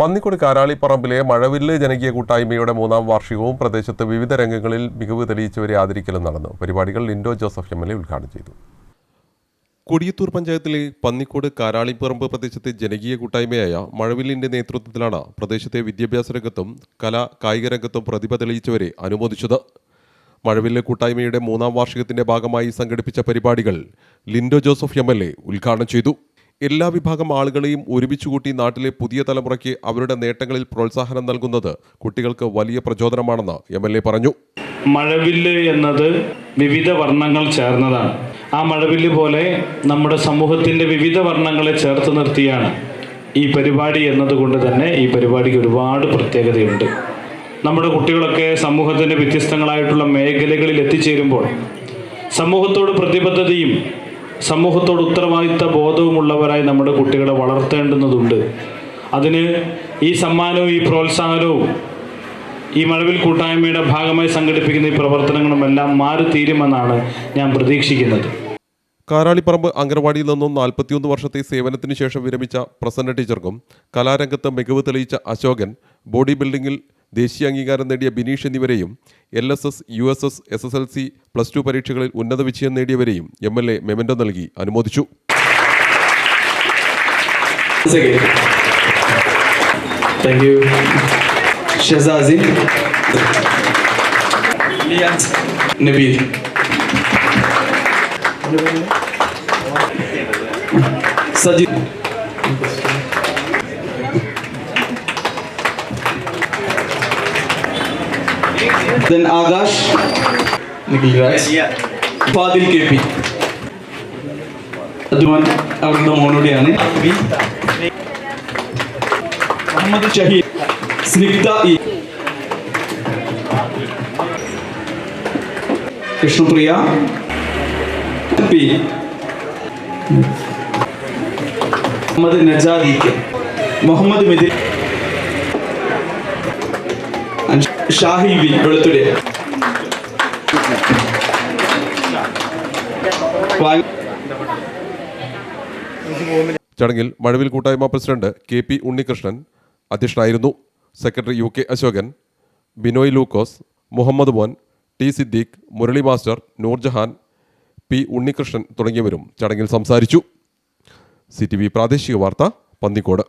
പന്നിക്കോട് കാരാളിപ്പറമ്പിലെ മഴവില്ല് ജനകീയ കൂട്ടായ്മയുടെ മൂന്നാം വാർഷികവും പ്രദേശത്ത് വിവിധ രംഗങ്ങളിൽ മികവ് തെളിയിച്ചവരെ ആദരിക്കലും നടന്നു. പരിപാടികൾ Lindo Joseph M L A ഉദ്ഘാടനം ചെയ്തു. കൊടിയത്തൂർ പഞ്ചായത്തിലെ പന്നിക്കോട് കാരാളിപ്പറമ്പ് പ്രദേശത്തെ ജനകീയ കൂട്ടായ്മയായ മഴവില്ലിന്റെ നേതൃത്വത്തിലാണ് പ്രദേശത്തെ വിദ്യാഭ്യാസ രംഗത്തും കല കായിക രംഗത്തും പ്രതിഭ തെളിയിച്ചവരെ അനുമോദിച്ചത്. മഴവില്ല് കൂട്ടായ്മയുടെ മൂന്നാം വാർഷികത്തിന്റെ ഭാഗമായി സംഘടിപ്പിച്ച പരിപാടികൾ ലിൻഡോ ജോസഫ് എ ഉദ്ഘാടനം ചെയ്തു. എല്ലാ വിഭാഗം ആളുകളെയും ഒരുമിച്ച് കൂട്ടി നാട്ടിലെ പുതിയ തലമുറയ്ക്ക് അവരുടെ നേട്ടങ്ങളിൽ പ്രോത്സാഹനം നൽകുന്നത് കുട്ടികൾക്ക് വലിയ പ്രചോദനമാണെന്ന് എം എൽ എ പറഞ്ഞു. മഴവില്ല് എന്നത് വിവിധ വർണങ്ങൾ ചേർന്നതാണ്. ആ മഴവില്ല് പോലെ നമ്മുടെ സമൂഹത്തിന്റെ വിവിധ വർണങ്ങളെ ചേർത്ത് നിർത്തിയാണ് ഈ പരിപാടി എന്നതുകൊണ്ട് തന്നെ ഈ പരിപാടിക്ക് ഒരുപാട് പ്രത്യേകതയുണ്ട്. നമ്മുടെ കുട്ടികളൊക്കെ സമൂഹത്തിന്റെ വ്യത്യസ്തങ്ങളായിട്ടുള്ള മേഖലകളിൽ എത്തിച്ചേരുമ്പോൾ സമൂഹത്തോട് പ്രതിബദ്ധതയും സമൂഹത്തോട് ഉത്തരവാദിത്ത ബോധവുമുള്ളവരായി നമ്മുടെ കുട്ടികളെ വളർത്തേണ്ടുന്നതുണ്ട്. അതിന് ഈ സമ്മാനവും ഈ പ്രോത്സാഹനവും ഈ മഴവിൽ കൂട്ടായ്മയുടെ ഭാഗമായി സംഘടിപ്പിക്കുന്ന ഈ പ്രവർത്തനങ്ങളും എല്ലാം മാറി തീരുമെന്നാണ് ഞാൻ പ്രതീക്ഷിക്കുന്നത്. കാരാളിപ്പറമ്പ് അംഗൻവാടിയിൽ നിന്നും നാൽപ്പത്തിയൊന്ന് വർഷത്തെ സേവനത്തിന് ശേഷം വിരമിച്ച പ്രസന്ന ടീച്ചർക്കും കലാരംഗത്ത് മികവ് തെളിയിച്ച അശോകൻ ബോഡി ബിൽഡിംഗിൽ ദേശീയ അംഗീകാരം നേടിയ ബിനീഷ് എന്നിവരെയും L S S U S S S S L C plus two പരീക്ഷകളിൽ ഉന്നത വിജയം നേടിയവരെയും എം എൽ എ മെമൻഡോ നൽകി അനുമോദിച്ചു. Thank. देन आगाश निकल रहा है फादिल के पी अदुमन और दो मोनोडे आने मोहम्मद चाहिए स्निग्धा ई कृष्णप्रिया पी मोहम्मद नजादी के मोहम्मद मिदी ഷാഹി വി വെളുത്തുരെ ചടങ്ങിൽ മഴവിൽ കൂട്ടായ്മ പ്രസിഡന്റ് കെ പി ഉണ്ണികൃഷ്ണൻ അധ്യക്ഷനായിരുന്നു. Secretary U K Ashokan Binoy Lukose Muhammad Mon T Siddique Murali master Noorjahan P Unnikrishnan തുടങ്ങിയവരും ചടങ്ങിൽ സംസാരിച്ചു. സി പ്രാദേശിക വാർത്ത പന്നിക്കോട്.